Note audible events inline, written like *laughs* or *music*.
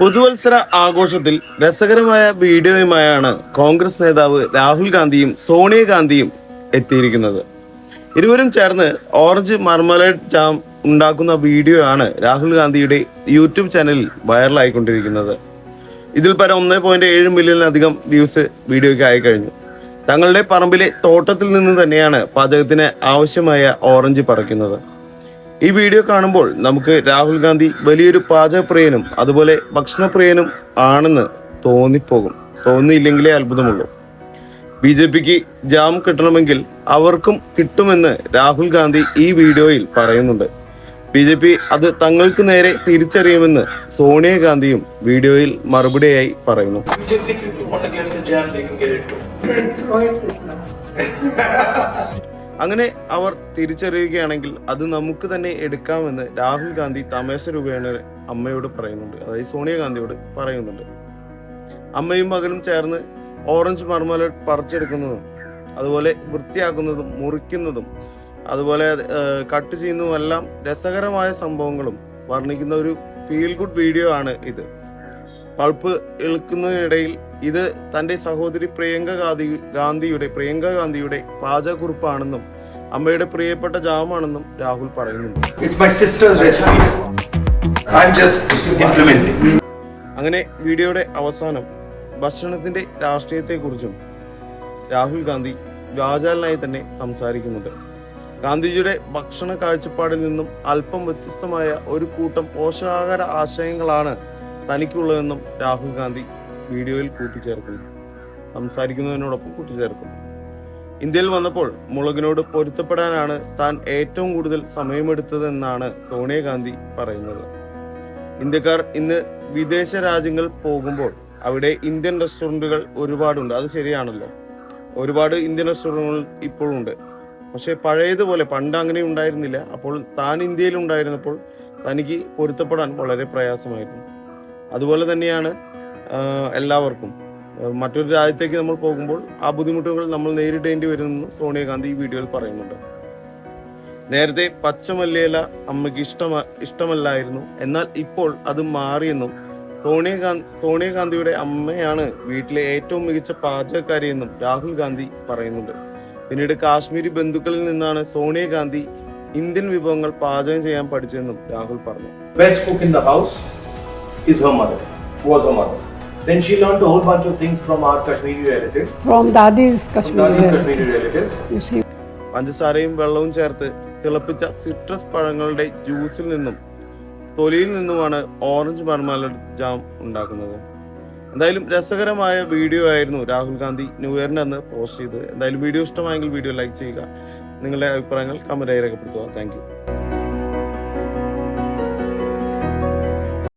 പുതുവത്സര ആഘോഷത്തിൽ രസകരമായ വീഡിയോയുമായാണ് കോൺഗ്രസ് നേതാവ് രാഹുൽ ഗാന്ധിയും സോണിയാഗാന്ധിയും എത്തിയിരിക്കുന്നത്. ഇരുവരും ചേർന്ന് ഓറഞ്ച് മർമലേഡ് ജാം ഉണ്ടാക്കുന്ന വീഡിയോ ആണ് രാഹുൽ ഗാന്ധിയുടെ യൂട്യൂബ് ചാനലിൽ വൈറലായിക്കൊണ്ടിരിക്കുന്നത്. ഇതിൽ പരം ഒന്നേ പോയിന്റ് ഏഴ് മില്യണിലധികം വ്യൂസ് വീഡിയോയ്ക്ക് ആയി കഴിഞ്ഞു. തങ്ങളുടെ പറമ്പിലെ തോട്ടത്തിൽ നിന്ന് തന്നെയാണ് പാചകത്തിന് ആവശ്യമായ ഓറഞ്ച് പറിക്കുന്നത്. ഈ വീഡിയോ കാണുമ്പോൾ നമുക്ക് രാഹുൽ ഗാന്ധി വലിയൊരു പാചകപ്രിയനും അതുപോലെ ഭക്ഷണപ്രിയനും ആണെന്ന് തോന്നിപ്പോകും. തോന്നിയില്ലെങ്കിലേ അത്ഭുതമുള്ളൂ. ബി ജെ പിക്ക് ജാം കിട്ടണമെങ്കിൽ അവർക്കും കിട്ടുമെന്ന് രാഹുൽ ഗാന്ധി ഈ വീഡിയോയിൽ പറയുന്നുണ്ട്. ബി ജെ പി അത് തങ്ങൾക്ക് നേരെ തിരിച്ചറിയുമെന്ന് സോണിയാഗാന്ധിയും വീഡിയോയിൽ മറുപടിയായി പറയുന്നു. *laughs* അങ്ങനെ അവർ തിരിച്ചറിയുകയാണെങ്കിൽ അത് നമുക്ക് തന്നെ എടുക്കാമെന്ന് രാഹുൽ ഗാന്ധി തമേശ രൂപേണ അമ്മയോട് പറയുന്നുണ്ട്. അതായത് സോണിയാഗാന്ധിയോട് പറയുന്നുണ്ട്. അമ്മയും മകനും ചേർന്ന് ഓറഞ്ച് മർമലഡ് പറിച്ചെടുക്കുന്നതും അതുപോലെ വൃത്തിയാക്കുന്നതും മുറിക്കുന്നതും അതുപോലെ കട്ട് ചെയ്യുന്നതും എല്ലാം രസകരമായ സംഭവങ്ങളും വർണിക്കുന്ന ഒരു ഫീൽ ഗുഡ് വീഡിയോ ആണ് ഇത്. പൾപ്പ് ഇളക്കുന്നതിനിടയിൽ ഇത് തന്റെ സഹോദരി പ്രിയങ്ക ഗാന്ധി ഗാന്ധിയുടെ പ്രിയങ്ക ഗാന്ധിയുടെ പാചകക്കുറിപ്പാണെന്നും അമ്മയുടെ പ്രിയപ്പെട്ട ജാമാണെന്നും രാഹുൽ പറയുന്നുണ്ട്. അങ്ങനെ വീഡിയോയുടെ അവസാനം ഭക്ഷണത്തിന്റെ രാഷ്ട്രീയത്തെക്കുറിച്ചും രാഹുൽ ഗാന്ധി വ്യാജാലനായി തന്നെ സംസാരിക്കുന്നുണ്ട്. ഗാന്ധിജിയുടെ ഭക്ഷണ കാഴ്ചപ്പാടിൽ നിന്നും അല്പം വ്യത്യസ്തമായ ഒരു കൂട്ടം പോഷകാഹാര ആശയങ്ങളാണ് തനിക്കുള്ളതെന്നും രാഹുൽ ഗാന്ധി വീഡിയോയിൽ കൂട്ടിച്ചേർക്കുന്നു. സംസാരിക്കുന്നതിനോടൊപ്പം കൂട്ടിച്ചേർക്കുന്നു. ഇന്ത്യയിൽ വന്നപ്പോൾ മുളകിനോട് പൊരുത്തപ്പെടാനാണ് താൻ ഏറ്റവും കൂടുതൽ സമയമെടുത്തതെന്നാണ് സോണിയാഗാന്ധി പറയുന്നത്. ഇന്ത്യക്കാർ ഇന്ന് വിദേശ രാജ്യങ്ങൾ പോകുമ്പോൾ അവിടെ ഇന്ത്യൻ റെസ്റ്റോറന്റുകൾ ഒരുപാടുണ്ട്. അത് ശരിയാണല്ലോ. ഒരുപാട് ഇന്ത്യൻ റെസ്റ്റോറന്റുകൾ ഇപ്പോഴും ഉണ്ട് പക്ഷെ പഴയതുപോലെ പണ്ട് അങ്ങനെ ഉണ്ടായിരുന്നില്ല. അപ്പോൾ താൻ ഇന്ത്യയിൽ ഉണ്ടായിരുന്നപ്പോൾ തനിക്ക് പൊരുത്തപ്പെടാൻ വളരെ പ്രയാസമായിരുന്നു. അതുപോലെ തന്നെയാണ് എല്ലാവർക്കും. മറ്റൊരു രാജ്യത്തേക്ക് നമ്മൾ പോകുമ്പോൾ ആ ബുദ്ധിമുട്ടുകൾ നമ്മൾ നേരിടേണ്ടി വരുമെന്ന് സോണിയാഗാന്ധി ഈ വീഡിയോയിൽ പറയുന്നുണ്ട്. നേരത്തെ പച്ചമല്ലിയില അമ്മയ്ക്ക് ഇഷ്ടമ ഇഷ്ടമല്ലായിരുന്നു. എന്നാൽ ഇപ്പോൾ അത് മാറിയെന്നും സോണിയാഗാന്ധി സോണിയാഗാന്ധിയുടെ അമ്മയാണ് വീട്ടിലെ ഏറ്റവും മികച്ച പാചകക്കാരിയെന്നും രാഹുൽ ഗാന്ധി പറയുന്നുണ്ട്. പിന്നീട് കാശ്മീരി ബന്ധുക്കളിൽ നിന്നാണ് സോണിയാഗാന്ധി ഇന്ത്യൻ വിഭവങ്ങൾ പാചകം ചെയ്യാൻ പഠിച്ചതെന്നും രാഹുൽ പറഞ്ഞു. Is her mother, was her mother. Then she learned a whole bunch of things from our Kashmiri relatives, From Dadi's Kashmiri, from Dadi's. Kashmiri relatives. You see, പഞ്ചസാരയും വെള്ളവും ചേർത്ത് തിളപ്പിച്ച സിട്രസ് പഴങ്ങളുടെ ജ്യൂസിൽ നിന്നും തൊലിയിൽ നിന്നുമാണ് ഓറഞ്ച് മർമാലഡ് ജാം ഉണ്ടാക്കുന്നത്. എന്തായാലും രസകരമായ വീഡിയോ ആയിരുന്നു രാഹുൽ ഗാന്ധി ന്യൂ ഇയറിന് അന്ന് പോസ്റ്റ് ചെയ്തത്. എന്തായാലും വീഡിയോ ഇഷ്ടമായെങ്കിൽ വീഡിയോ ലൈക്ക് ചെയ്യുക. നിങ്ങളുടെ അഭിപ്രായങ്ങൾ കമന്റായി രേഖപ്പെടുത്തുക. താങ്ക്